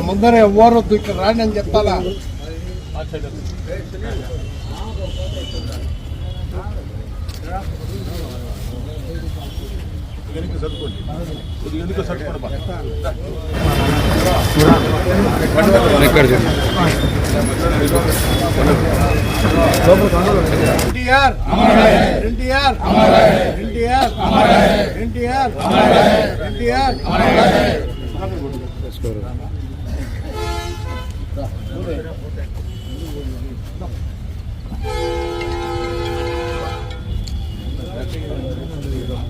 ముందర ఎవ్వరు ఇక్కడ రాని అని చెప్తానా ఎన్టీఆర్ ఎన్టీఆర్ ఎన్టీఆర్ ఎన్టీఆర్ ఎన్టీఆర్.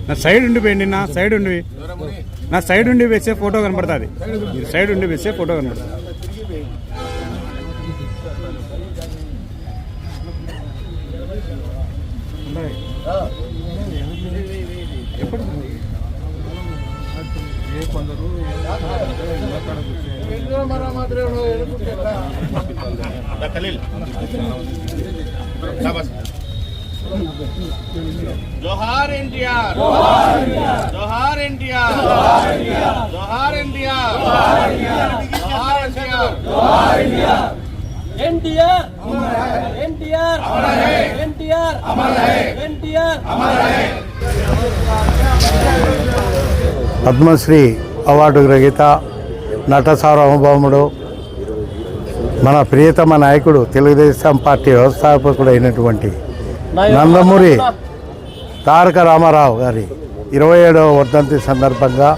నా సైడ్ ఉండిపోయండి నా సైడ్ ఉండి నా సైడ్ ఉండి వేసే ఫోటో కనపడుతుంది. మీరు సైడ్ ఉండి వేసే ఫోటో కనపడుతుంది. జోహార్ ఎన్టీఆర్. జోహార్ ఎన్టీఆర్. జోహార్ ఎన్టీఆర్. జోహార్ NTR. NTR. NTR. NTR. NTR. Padmashri award గ్రహీత నట సార్వభౌముడు మన ప్రియతమ నాయకుడు తెలుగుదేశం పార్టీ వ్యవస్థాపకుడు అయినటువంటి నందమూరి తారక రామారావు గారి ఇరవై ఏడవ వర్ధంతి సందర్భంగా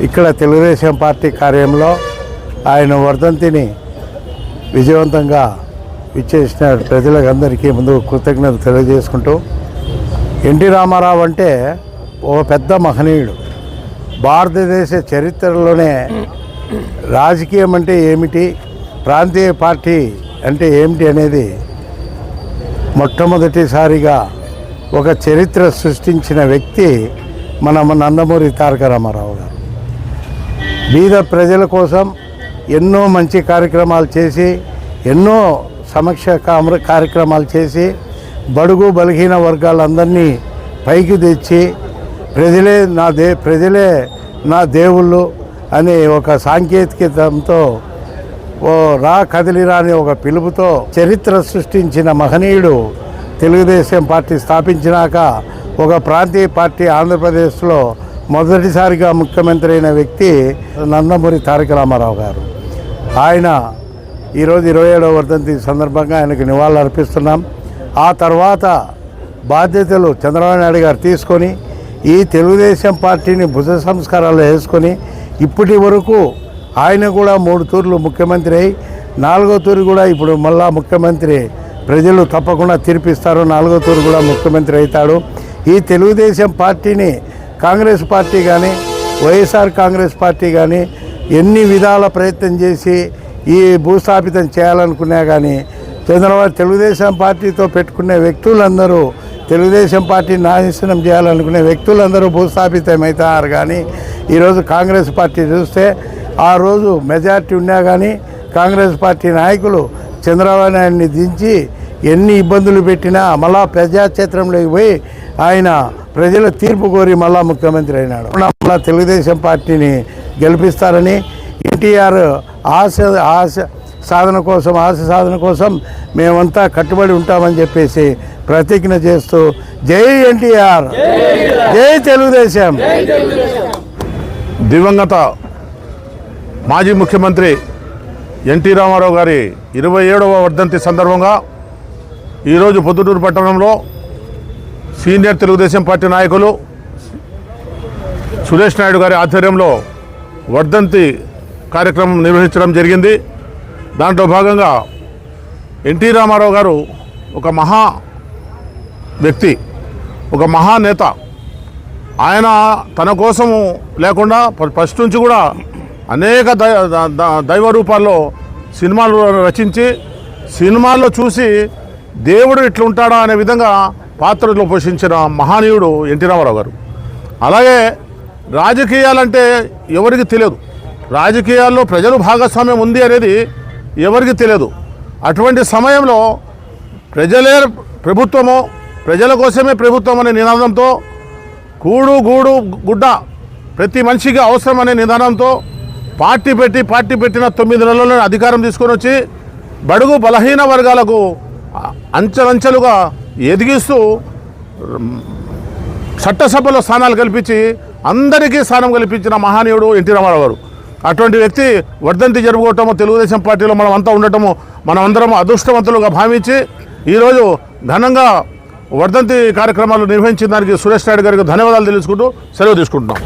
ఇక్కడ తెలుగుదేశం పార్టీ కార్యంలో ఆయన వర్ధంతిని విజయవంతంగా ఇచ్చేసిన ప్రజలందరికీ ముందు కృతజ్ఞతలు తెలియజేసుకుంటూ ఎన్టీ రామారావు అంటే ఒక పెద్ద మహనీయుడు. భారతదేశ చరిత్రలోనే రాజకీయం అంటే ఏమిటి? ప్రాంతీయ పార్టీ అంటే ఏమిటి అనేది మొట్టమొదటిసారిగా ఒక చరిత్ర సృష్టించిన వ్యక్తి మన నందమూరి తారక రామారావు గారు. బీద ప్రజల కోసం ఎన్నో మంచి కార్యక్రమాలు చేసి ఎన్నో సమక్ష కార్యక్రమాలు చేసి బడుగు బలహీన వర్గాలందరినీ పైకి తెచ్చి ప్రజలే నా దే ప్రజలే నా దేవుళ్ళు అనే ఒక సాంకేతికతంతో ఓ రా కదిలిరా అనే ఒక పిలుపుతో చరిత్ర సృష్టించిన మహనీయుడు తెలుగుదేశం పార్టీ స్థాపించినాక ఒక ప్రాంతీయ పార్టీ ఆంధ్రప్రదేశ్లో మొదటిసారిగా ముఖ్యమంత్రి అయిన వ్యక్తి నందమూరి తారక రామారావు గారు. ఆయన ఈరోజు ఇరవై ఏడవ వర్ధంతి సందర్భంగా ఆయనకు నివాళులు అర్పిస్తున్నాం ఆ తర్వాత బాధ్యతలు చంద్రబాబు నాయుడు గారు తీసుకొని ఈ తెలుగుదేశం పార్టీని భుజ సంస్కారాలు వేసుకొని ఇప్పటి వరకు ఆయన కూడా మూడు తూర్లు ముఖ్యమంత్రి అయి నాలుగో తూరు కూడా ఇప్పుడు మళ్ళా ముఖ్యమంత్రి. ప్రజలు తప్పకుండా తీర్పిస్తారు నాలుగో తూరు కూడా ముఖ్యమంత్రి అవుతాడు. ఈ తెలుగుదేశం పార్టీని కాంగ్రెస్ పార్టీ కానీ వైఎస్ఆర్ కాంగ్రెస్ పార్టీ కానీ ఎన్ని విధాల ప్రయత్నం చేసి ఈ భూస్థాపితం చేయాలనుకున్నా కానీ చంద్రబాబు తెలుగుదేశం పార్టీతో పెట్టుకునే వ్యక్తులందరూ తెలుగుదేశం పార్టీని నాశనం చేయాలనుకునే వ్యక్తులందరూ భూస్థాపితం కానీ ఈరోజు కాంగ్రెస్ పార్టీ చూస్తే ఆ రోజు మెజార్టీ ఉన్నా కానీ కాంగ్రెస్ పార్టీ నాయకులు చంద్రబాబు నాయుడిని దించి ఎన్ని ఇబ్బందులు పెట్టినా మళ్ళా ప్రజాక్షేత్రంలోకి పోయి ఆయన ప్రజల తీర్పు కోరి మళ్ళా ముఖ్యమంత్రి అయినాడు. మళ్ళా తెలుగుదేశం పార్టీని గెలిపిస్తారని ఎన్టీఆర్ ఆశ ఆశ సాధన కోసం ఆశ సాధన కోసం మేమంతా కట్టుబడి ఉంటామని చెప్పేసి ప్రతిజ్ఞ చేస్తూ జై ఎన్టీఆర్ జై తెలుగుదేశం. దివంగత మాజీ ముఖ్యమంత్రి ఎన్టీ రామారావు గారి ఇరవై ఏడవ వర్ధంతి సందర్భంగా ఈరోజు పొద్దుటూరు పట్టణంలో సీనియర్ తెలుగుదేశం పార్టీ నాయకులు సురేష్ నాయుడు గారి ఆధ్వర్యంలో వర్ధంతి కార్యక్రమం నిర్వహించడం జరిగింది. దాంట్లో భాగంగా ఎన్టీ రామారావు గారు ఒక మహా వ్యక్తి ఒక మహానేత ఆయన తన కోసము లేకుండా ఫస్ట్ నుంచి కూడా అనేక దై దైవ రూపాల్లో సినిమాలు రచించి సినిమాల్లో చూసి దేవుడు ఇట్లుంటాడా అనే విధంగా పాత్రలో పోషించిన మహానీయుడు ఎన్టీ రామారావు గారు. అలాగే రాజకీయాలంటే ఎవరికి తెలియదు. రాజకీయాల్లో ప్రజలు భాగస్వామ్యం ఉంది అనేది ఎవరికి తెలియదు. అటువంటి సమయంలో ప్రజలే ప్రభుత్వము ప్రజల కోసమే ప్రభుత్వం అనే నినాదంతో కూడు గూడు గుడ్డ ప్రతి మనిషికి అవసరం అనే నిదానంతో పార్టీ పెట్టి పార్టీ పెట్టిన తొమ్మిది నెలల్లో అధికారం తీసుకొని వచ్చి బడుగు బలహీన వర్గాలకు అంచెలంచెలుగా ఎదిగిస్తూ చట్టసభలో స్థానాలు కల్పించి అందరికీ స్థానం కల్పించిన మహనీయుడు ఎన్టీ రామారావు గారు. అటువంటి వ్యక్తి వర్ధంతి జరుపుకోవటము తెలుగుదేశం పార్టీలో మనం అంతా ఉండటము మనం అందరం అదృష్టవంతులుగా భావించి ఈరోజు ఘనంగా వర్ధంతి కార్యక్రమాలు నిర్వహించిన దానికి సురేష్ నాయుడు గారికి ధన్యవాదాలు తెలుసుకుంటూ సెలవు తీసుకుంటున్నాం.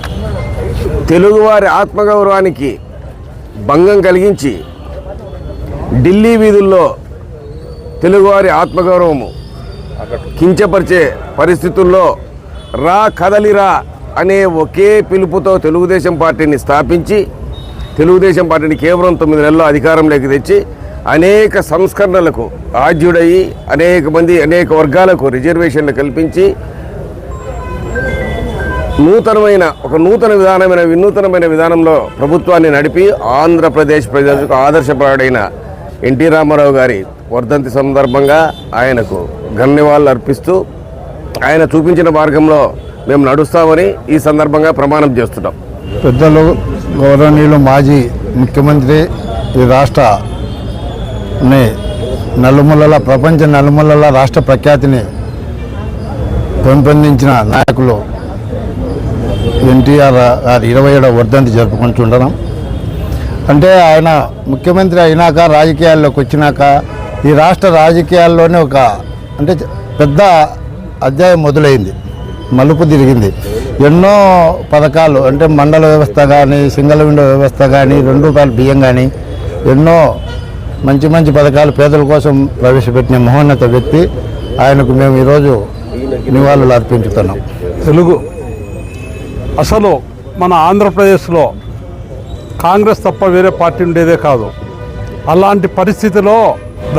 తెలుగువారి ఆత్మగౌరవానికి భంగం కలిగించి ఢిల్లీ వీధుల్లో తెలుగువారి ఆత్మగౌరవము కించపరిచే పరిస్థితుల్లో రా కదలిరా అనే ఒకే పిలుపుతో తెలుగుదేశం పార్టీని స్థాపించి తెలుగుదేశం పార్టీని కేవలం తొమ్మిది నెలల్లో అధికారంలోకి తెచ్చి అనేక సంస్కరణలకు ఆద్యుడయి అనేక మంది అనేక వర్గాలకు రిజర్వేషన్లు కల్పించి నూతనమైన ఒక నూతన విధానమైన వినూతనమైన విధానంలో ప్రభుత్వాన్ని నడిపి ఆంధ్రప్రదేశ్ ప్రజలకు ఆదర్శపరుడైన ఎన్టీ రామారావు గారి వర్ధంతి సందర్భంగా ఆయనకు ధన్యవాదాలు అర్పిస్తూ ఆయన చూపించిన మార్గంలో మేము నడుస్తామని ఈ సందర్భంగా ప్రమాణం చేస్తున్నాం. పెద్దలు గౌరవనీయులు మాజీ ముఖ్యమంత్రి ఈ రాష్ట్ర నలుమూలల ప్రపంచ నలుమూలల రాష్ట్ర ప్రఖ్యాతిని పెంపొందించిన నాయకులు ఎన్టీఆర్ గారి ఇరవై ఏడవ వర్ధంతి జరుపుకుంటుండడం. అంటే ఆయన ముఖ్యమంత్రి అయినాక రాజకీయాల్లోకి వచ్చినాక ఈ రాష్ట్ర రాజకీయాల్లోనే ఒక అంటే పెద్ద అధ్యాయం మొదలైంది. మలుపు తిరిగింది. ఎన్నో పథకాలు అంటే మండల వ్యవస్థ కానీ సింగల్ విండో వ్యవస్థ కానీ రెండు రూపాయల బియ్యం కానీ ఎన్నో మంచి మంచి పథకాలు పేదల కోసం ప్రవేశపెట్టిన మహోన్నత వ్యక్తి. ఆయనకు మేము ఈరోజు నివాళులు అర్పించుతున్నాం. తెలుగు. అసలు మన ఆంధ్రప్రదేశ్లో కాంగ్రెస్ తప్ప వేరే పార్టీ ఉండేదే కాదు. అలాంటి పరిస్థితిలో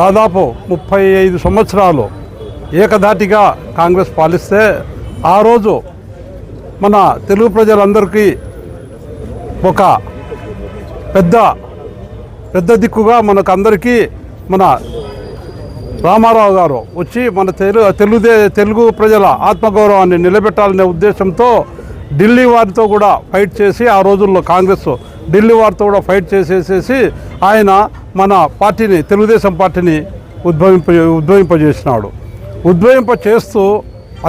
దాదాపు ముప్పై ఐదు సంవత్సరాలు ఏకధాటిగా కాంగ్రెస్ పాలిస్తే ఆ రోజు మన తెలుగు ప్రజలందరికీ ఒక పెద్ద పెద్ద దిక్కుగా మనకు అందరికీ మన రామారావు గారు వచ్చి మన తెలుగు తెలుగుదే తెలుగు ప్రజల ఆత్మగౌరవాన్ని నిలబెట్టాలనే ఉద్దేశంతో ఢిల్లీ వారితో కూడా ఫైట్ చేసి ఆ రోజుల్లో కాంగ్రెస్ ఢిల్లీ వారితో కూడా ఫైట్ చేసేసేసి ఆయన మన పార్టీని తెలుగుదేశం పార్టీని ఉద్భవింప ఉద్భవింపజేసినాడు. ఉద్భవింప చేస్తూ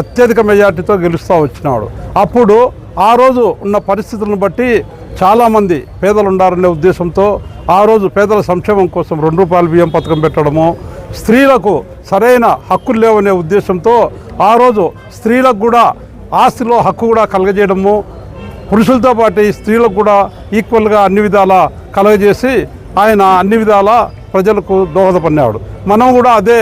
అత్యధిక మెజార్టీతో గెలుస్తూ వచ్చినాడు. అప్పుడు ఆ రోజు ఉన్న పరిస్థితులను బట్టి చాలామంది పేదలు ఉండాలనే ఉద్దేశంతో ఆ రోజు పేదల సంక్షేమం కోసం రెండు రూపాయల బియ్యం పథకం పెట్టడము స్త్రీలకు సరైన హక్కులు లేవనే ఉద్దేశంతో ఆ రోజు స్త్రీలకు కూడా ఆస్తిలో హక్కు కూడా కలగజేయడము పురుషులతో పాటు ఈ స్త్రీలకు కూడా ఈక్వల్గా అన్ని విధాల కలగజేసి ఆయన అన్ని విధాల ప్రజలకు దోహదపడినాడు. మనం కూడా అదే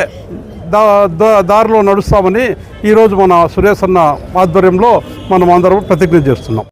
దారిలో నడుస్తామని ఈరోజు మన సురేష్ అన్న ఆధ్వర్యంలో మనం అందరం ప్రతిజ్ఞ చేస్తున్నాం.